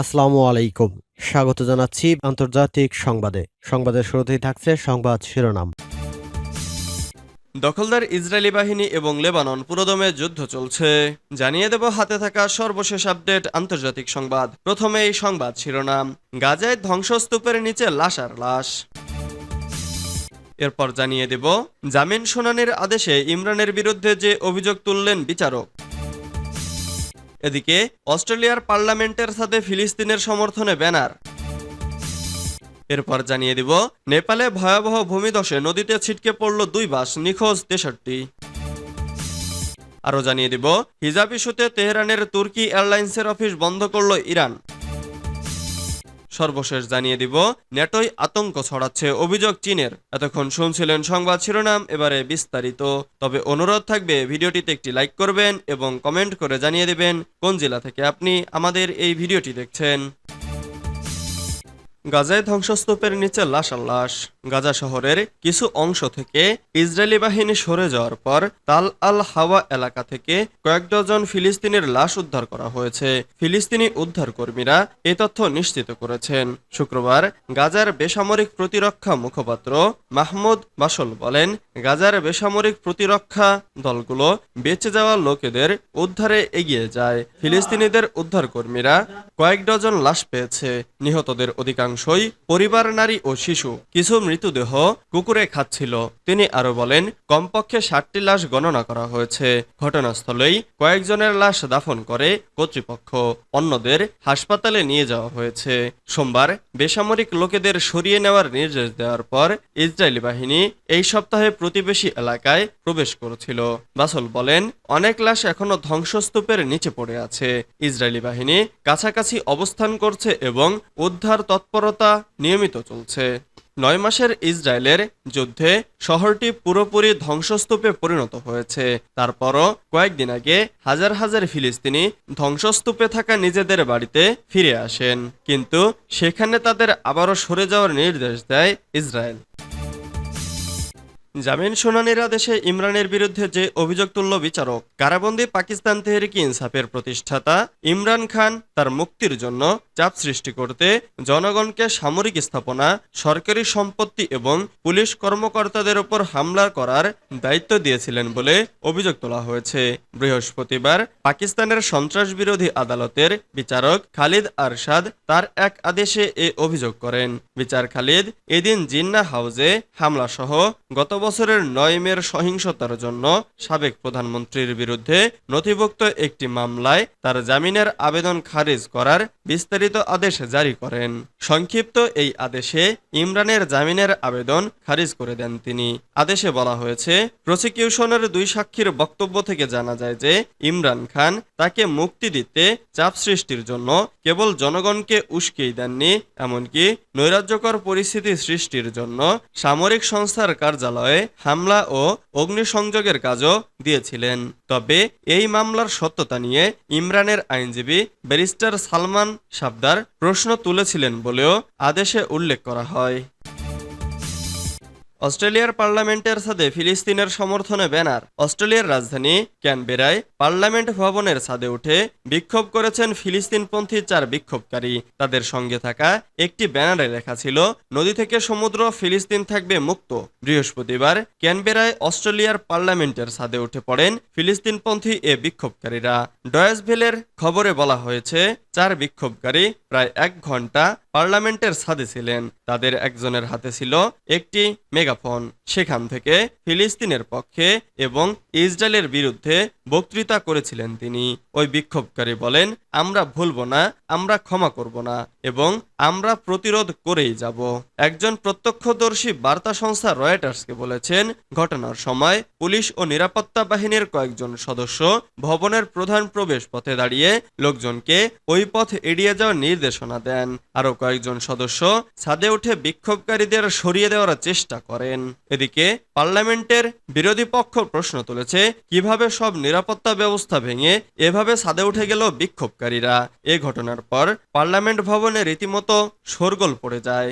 আসসালামু আলাইকুম। স্বাগত জানাচ্ছি আন্তর্জাতিক সংবাদে। সংবাদের শুরুতেই থাকছে সংবাদ শিরোনাম। দখলদার ইসরায়েলি বাহিনী এবং লেবানন পুরোদমে যুদ্ধ চলছে। জানিয়ে দেব হাতে থাকা সর্বশেষ আপডেট আন্তর্জাতিক সংবাদ। প্রথমে এই সংবাদ শিরোনাম। গাজায় ধ্বংসস্তূপের নিচে লাশ আর লাশ। এরপর জানিয়ে দেব, জামিন শুনানির আদেশে ইমরানের বিরুদ্ধে যে অভিযোগ তুললেন বিচারক। এদিকে অস্ট্রেলিয়ার পার্লামেন্টের সাথে ফিলিস্তিনের সমর্থনে ব্যানার। এরপর জানিয়ে দিব, নেপালে ভয়াবহ ভূমিধসে নদীতে ছিটকে পড়ল দুই বাস, নিখোঁজ তেষট্টি। আরও জানিয়ে দিব, হিজাব ইস্যুতে তেহরানের তুর্কি এয়ারলাইন্সের অফিস বন্ধ করল ইরান। সর্বশেষ জানিয়ে দিব, নেটোই আতঙ্ক ছড়াচ্ছে অভিযোগ চীনের। এতক্ষণ শুনছিলেন সংবাদ শিরোনাম, এবারে বিস্তারিত। তবে অনুরোধ থাকবে, ভিডিওটিতে একটি লাইক করবেন এবং কমেন্ট করে জানিয়ে দেবেন কোন জেলা থেকে আপনি আমাদের এই ভিডিওটি দেখছেন। গাজায় ধ্বংসস্তূপের নিচে লাশ আর লাশ। গাজা শহরের কিছু অংশ থেকে ইসরায়েলি বাহিনী সরে যাওয়ার পর তাল আল হাওয়া এলাকা থেকে কয়েক ডজন ফিলিস্তিনের লাশ উদ্ধার করা হয়েছে। ফিলিস্তিনি উদ্ধার কর্মীরা এ তথ্য নিশ্চিত করেছেন। শুক্রবার গাজার বেসামরিক প্রতিরক্ষা মুখপাত্র মাহমুদ বাসল বলেন, গাজার বেসামরিক প্রতিরক্ষা দলগুলো বেঁচে যাওয়া লোকেদের উদ্ধারে এগিয়ে যায়। ফিলিস্তিনিদের উদ্ধার কর্মীরা কয়েক ডজন লাশ পেয়েছে। নিহতদের অধিকাংশই পরিবার নারী ও শিশু। কিছু মৃতদেহ কুকুরে খাচ্ছিল। তিনি আরও বলেন, কমপক্ষে ষাটটি লাশ গণনা করা হয়েছে। ঘটনাস্থলেই কয়েকজনের লাশ দাফন করে কর্তৃপক্ষ অন্যদের হাসপাতালে নিয়ে যাওয়া হয়েছে। সোমবার বেসামরিক লোকেদের সরিয়ে নেওয়ার নির্দেশ দেওয়ার পর ইসরায়েলি বাহিনী এই সপ্তাহে প্রতিবেশী এলাকায় প্রবেশ করেছিল। বাসল বলেন, অনেক লাশ এখনও ধ্বংসস্তূপের নিচে পড়ে আছে। ইসরায়েলি বাহিনী কাছাকাছি অবস্থান করছে এবং উদ্ধার তৎপরতা নিয়মিত চলছে। নয় মাসের ইসরায়েলের যুদ্ধে শহরটি পুরোপুরি ধ্বংসস্তূপে পরিণত হয়েছে। তারপরও কয়েকদিন আগে হাজার হাজার ফিলিস্তিনি ধ্বংসস্তূপে থাকা নিজেদের বাড়িতে ফিরে আসেন। কিন্তু সেখানে তাদের আবারও সরে যাওয়ার নির্দেশ দেয় ইসরায়েল। জামিন শুনানির আদেশে ইমরানের বিরুদ্ধে যে অভিযোগ তুলল বিচারক, কারাবন্দী পাকিস্তান তেহরিকি ইনসাফের প্রতিষ্ঠাতা ইমরান খান তার মুক্তির জন্য চাপ সৃষ্টি করতে জনগণকে সামরিক স্থাপনা, সরকারি সম্পত্তি এবং পুলিশ কর্মকর্তাদের ওপর হামলা করার দায়িত্ব দিয়েছিলেন বলে অভিযোগ তোলা হয়েছে। বৃহস্পতিবার পাকিস্তানের সন্ত্রাস বিরোধী আদালতের বিচারক খালিদ আরশাদ তার এক আদেশে এ অভিযোগ করেন। বিচার খালিদ এদিন জিন্না হাউজে হামলা সহ গত বছরের নয় মের সহিংসতার জন্য সাবেক প্রধানমন্ত্রীর বিরুদ্ধে নথিভুক্ত একটি মামলায় তার জামিনের আবেদন খারিজ করার বিস্তারিত আদেশ জারি করেন। সংক্ষিপ্ত এই আদেশে ইমরানের জামিনের আবেদন খারিজ করে দেন তিনি। আদেশে বলা হয়েছে, প্রসিকিউশনের দুই সাক্ষীর বক্তব্য থেকে জানা যায় যে, ইমরান খান তাকে মুক্তি দিতে চাপ সৃষ্টির জন্য কেবল জনগণকে উস্কেই দেননি, এমনকি নৈরাজ্যকর পরিস্থিতি সৃষ্টির জন্য সামরিক সংস্থার কার্যালয়ে হামলা ও অগ্নিসংযোগের কাজও দিয়েছিলেন। তবে এই মামলার সত্যতা নিয়ে ইমরানের আইনজীবী ব্যারিস্টার সালমান সাবদার প্রশ্ন তুলেছিলেন বলেও আদেশে উল্লেখ করা হয় অস্ট্রেলিয়ার পার্লামেন্টের ছাদে ফিলিস্তিনের সমর্থনে ব্যানার। অস্ট্রেলিয়ার রাজধানী ক্যানবেরায় পার্লামেন্ট ভবনের ছাদে উঠে বিক্ষোভ করেছেন ফিলিস্তিনপন্থী চার বিক্ষোভকারী। তাদের সঙ্গে থাকা একটি ব্যানারে লেখা ছিল, নদী থেকে সমুদ্র ফিলিস্তিন থাকবে মুক্ত। বৃহস্পতিবার ক্যানবেরায় অস্ট্রেলিয়ার পার্লামেন্টের ছাদে উঠে পড়েন ফিলিস্তিনপন্থী এ বিক্ষোভকারীরা। ডয়েসভেলের খবরে বলা হয়েছে, চার বিক্ষোভকারী প্রায় এক ঘণ্টা পার্লামেন্টের ছাদে ছিলেন। তাদের একজনের হাতে ছিল একটি মেগাফোন সেখান থেকে ফিলিস্তিনের পক্ষে এবং ইসরায়েলের বিরুদ্ধে বক্তৃতা করেছিলেন তিনি। ওই বিক্ষোভকারী বলেন আমরা ভুলব না, আমরা ক্ষমা করব না এবং আমরা প্রতিরোধ করেই যাব। একজন প্রত্যক্ষদর্শী বার্তা সংস্থা রয়টার্সকে বলেছেন, ঘটনার সময় পুলিশ ও নিরাপত্তা বাহিনীর কয়েকজন সদস্য ভবনের প্রধান প্রবেশ পথে দাঁড়িয়ে লোকজনকে ওই পথ এড়িয়ে যাওয়ার নির্দেশনা দেন। আরও কয়েকজন সদস্য ছাদে উঠে বিক্ষোভকারীদের সরিয়ে দেওয়ার চেষ্টা করেন। এদিকে পার্লামেন্টের বিরোধী পক্ষ প্রশ্ন তুলেছে, কীভাবে সব নিরাপত্তা ব্যবস্থা ভেঙে এভাবে ছাদে উঠে গেল বিক্ষোভকারীরা এ ঘটনার পর পার্লামেন্ট ভবনে রীতিমতো শোরগোল পড়ে যায়।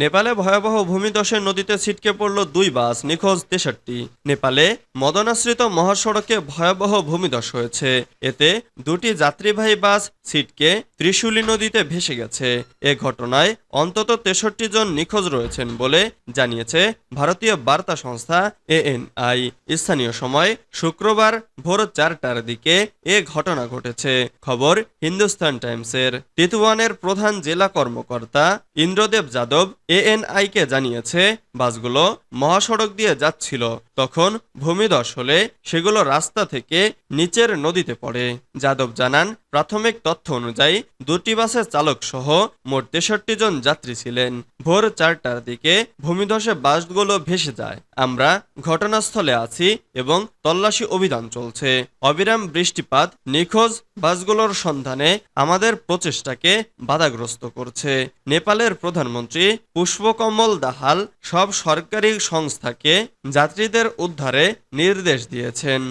নেপালে ভয়াবহ ভূমিদশে নদীতে ছিটকে পড়ল দুই বাস, নিখোঁজ তেষট্টি। নেপালে মদনাশ্রিত মহাসড়কে ভয়াবহ ভূমিধস হয়েছে। এতে দুটি যাত্রীবাহী বাস ছিটকে ত্রিশূলী নদীতে ভেসে গেছে। এ ঘটনায় অন্তত তেষট্টি জন নিখোঁজ রয়েছেন বলে জানিয়েছে ভারতীয় বার্তা সংস্থা এএনআই। স্থানীয় সময় শুক্রবার ভোর চারটার দিকে এ ঘটনা ঘটেছে। খবর হিন্দুস্তান টাইমসের। তিতুয়ানের প্রধান জেলা কর্মকর্তা ইন্দ্রদেব যাদব এএনআই কে জানিয়েছে, বাসগুলো মহাসড়ক দিয়ে যাচ্ছিল। তখন ভূমিধস হলে সেগুলো রাস্তা থেকে নিচের নদীতে পড়ে। যাদব জানান, প্রাথমিক তথ্য অনুযায়ী দুটি বাসের চালক সহ মোট তেষট্টি জন যাত্রী ছিলেন। ভোর চারটার দিকে ভূমিধসে বাসগুলো ভেসে যায়। আমরা ঘটনাস্থলে আছি এবং তল্লাশি অভিযান চলছে। অবিরাম বৃষ্টিপাত নিখোঁজ বাসগুলোর সন্ধানে আমাদের প্রচেষ্টাকে বাধাগ্রস্ত করছে। নেপালের প্রধানমন্ত্রী পুষ্পকমল দাহাল সব সরকারি সংস্থাকে যাত্রীদের উদ্ধারে নির্দেশ দিয়েছেন।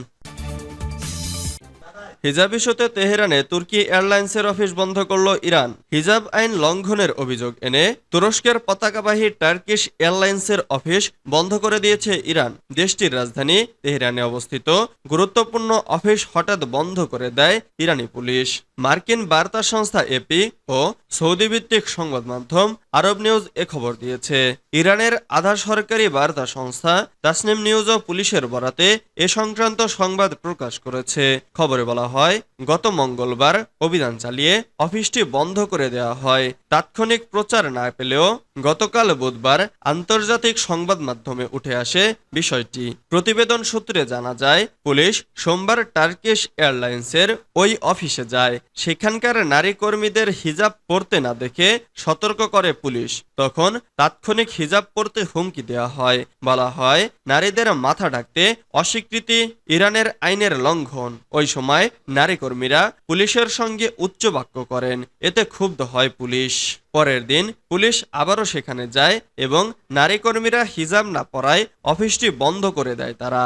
হিজাব ইস্যুতে তেহরানে তুর্কি এয়ারলাইন্সের অফিস বন্ধ করল ইরান। হিজাব আইন লঙ্ঘনের অভিযোগ এনে তুরস্কের পতাকাবাহী টার্কিশ এয়ারলাইন্সের অফিস বন্ধ করে দিয়েছে ইরান। দেশটির রাজধানী তেহরানে অবস্থিত গুরুত্বপূর্ণ অফিস হঠাৎ বন্ধ করে দেয় ইরানি পুলিশ। মার্কিন বার্তা সংস্থা এপি ও সৌদি ভিত্তিক সংবাদ মাধ্যম আরব নিউজ এ খবর দিয়েছে। ইরানের আধা সরকারি বার্তা সংস্থা তাসনিম নিউজ ও পুলিশের বরাতে এ সংক্রান্ত সংবাদ প্রকাশ করেছে। খবরে বলা হয়, গত মঙ্গলবার অভিযান চালিয়ে অফিসটি বন্ধ করে দেওয়া হয়। তাৎক্ষণিক প্রচার না পেলেও গতকাল বুধবার আন্তর্জাতিক সংবাদ মাধ্যমে উঠে আসে বিষয়টি। প্রতিবেদন সূত্রে জানা যায়, পুলিশ সোমবার টার্কিশ এয়ারলাইন্সের ওই অফিসে যায়। সেখানকার নারী কর্মীদের হিজাব পরতে না দেখে সতর্ক করে পুলিশ। তখন তাৎক্ষণিক হিজাব পরতে হুমকি দেওয়া হয়। বলা হয়, নারীদের মাথা ঢাকতে অস্বীকৃতি ইরানের আইনের লঙ্ঘন। ওই সময় নারী কর্মীরা পুলিশের সঙ্গে উচ্চ বাক্য করেন। এতে ক্ষুব্ধ হয় পুলিশ। পরের দিন পুলিশ আবারও সেখানে যায় এবং নারী কর্মীরা হিজাব না পরায় অফিসটি বন্ধ করে দেয় তারা।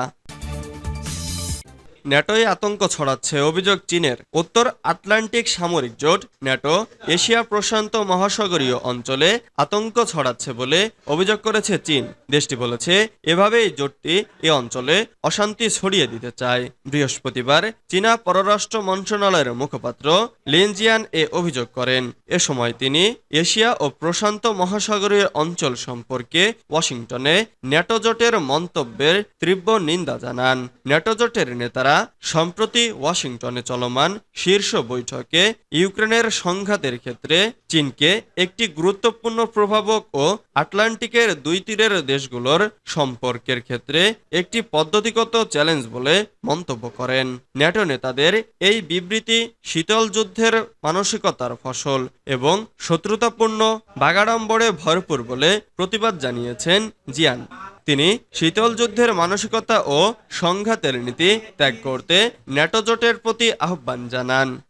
ন্যাটোয় আতঙ্ক ছড়াচ্ছে অভিযোগ চীনের। উত্তর আটলান্টিক সামরিক জোট, ন্যাটো, এশিয়া প্রশান্ত মহাসাগরীয় অঞ্চলে আতঙ্ক ছড়াচ্ছে বলে অভিযোগ করেছে চীন। দেশটি বলেছে, এভাবেই জোটটি এ অঞ্চলে অশান্তি ছড়িয়ে দিতে চায়। বৃহস্পতিবার চীনা পররাষ্ট্র মন্ত্রণালয়ের মুখপাত্র লিনজিয়ান এ অভিযোগ করেন। এ সময় তিনি এশিয়া ও প্রশান্ত মহাসাগরীয় অঞ্চল সম্পর্কে ওয়াশিংটনে ন্যাটো জোটের মন্তব্যের তীব্র নিন্দা জানান। ন্যাটো জোটের নেতারা সম্প্রতি ওয়াশিংটনে চলমান শীর্ষ বৈঠকে ইউক্রেনের সংঘাতের ক্ষেত্রে চীনকে একটি গুরুত্বপূর্ণ প্রভাবক ও আটলান্টিকের দুই তীরের দেশগুলোর সম্পর্কের ক্ষেত্রে একটি পদ্ধতিগত চ্যালেঞ্জ বলে মন্তব্য করেন। ন্যাটো নেতাদের এই বিবৃতি শীতল যুদ্ধের মানসিকতার ফসল এবং শত্রুতাপূর্ণ বাগাড়ম্বরে ভরপুর বলে প্রতিবাদ জানিয়েছেন জিয়ান। তিনি শীতল যুদ্ধের মানসিকতা ও সংঘাতের নীতি ত্যাগ করতে ন্যাটো জোটের প্রতি আহ্বান জানান।